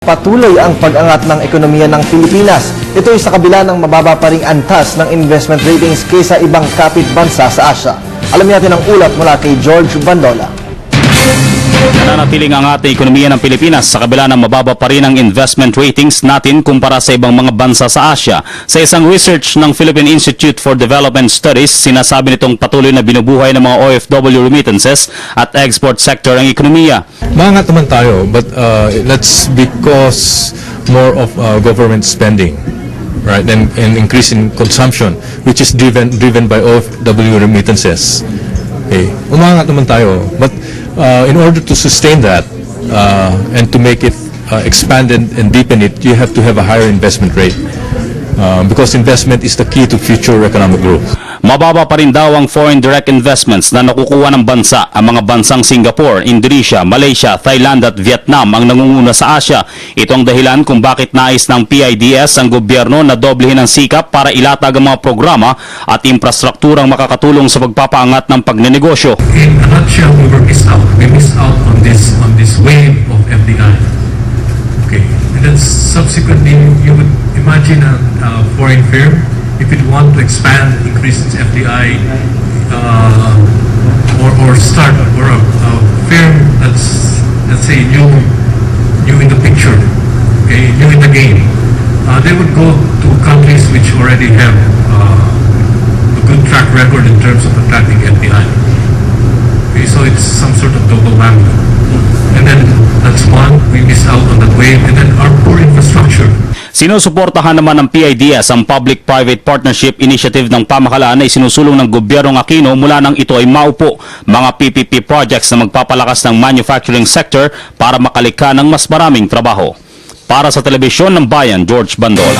Patuloy ang pag-angat ng ekonomiya ng Pilipinas. Ito ay sa kabila ng mababa pa ring antas ng investment ratings kaysa ibang kapit bansa sa Asia. Alamin natin ang ulat mula kay George Bandola. Nananatiling ang ating ekonomiya ng Pilipinas sa kabila ng mababa pa rin ang investment ratings natin kumpara sa ibang mga bansa sa Asia. Sa isang research ng Philippine Institute for Development Studies, sinasabi nitong patuloy na binubuhay ng mga OFW remittances at export sector ang ekonomiya. Maangat naman tayo, but uh, that's because more of uh, government spending, right, and, and increase in consumption, which is driven driven by OFW remittances. Okay, umangat naman tayo, but uh, in order to sustain that uh, and to make it uh, expand and, and deepen it, you have to have a higher investment rate. Uh, because investment is the key to future economic growth. Mababa pa rin daw ang foreign direct investments na nakukuha ng bansa. Ang mga bansang Singapore, Indonesia, Malaysia, Thailand at Vietnam ang nangunguna sa Asia. Ito ang dahilan kung bakit nais ng PIDS ang gobyerno na doblehin ang sikap para ilatag ang mga programa at infrastrukturang makakatulong sa pagpapaangat ng pagnenegosyo. in a nutshell, we were missed out. We missed out on this on this wave of FDI. Okay, and then subsequently, you would imagine a, a foreign firm if it want to expand, increase its FDI, uh, or or start or a, a firm that's let's say new new in the picture, okay, new in the game. Uh, they would go to countries which already have uh, a good track record in terms of attracting FDI. Okay, so it's some sort of double whammy. And then that's one, Sinusuportahan naman ng PIDS ang Public-Private Partnership Initiative ng pamahalaan na isinusulong ng gobyernong Aquino mula nang ito ay maupo mga PPP projects na magpapalakas ng manufacturing sector para makalikha ng mas maraming trabaho. Para sa telebisyon ng bayan, George Bandola.